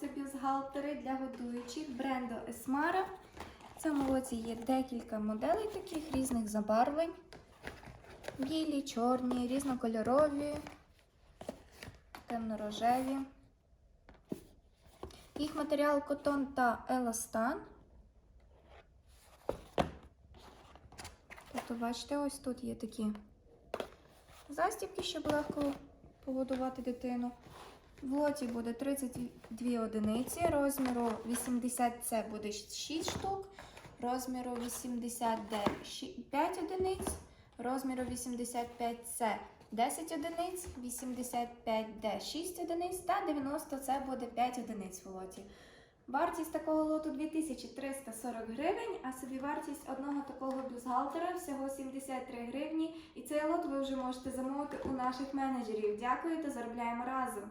це бюстгальтери для годуючих бренду Esmara. В цьому лоті є декілька моделей таких різних забарвлень. Білі, чорні, різнокольорові, темно-рожеві. Їх матеріал котон та еластан. Тобто, бачите, ось тут є такі застібки, щоб легко погодувати дитину. В лоті буде 32 одиниці, розміру 80 це буде 6 штук, розміру 80 Д 5 одиниць, розміру 85 С 10 одиниць, 85 Д 6 одиниць та 90 це буде 5 одиниць в лоті. Вартість такого лоту 2340 гривень, а собівартість одного такого бюстгальтера всього 73 гривні. І цей лот ви вже можете замовити у наших менеджерів. Дякую та заробляємо разом!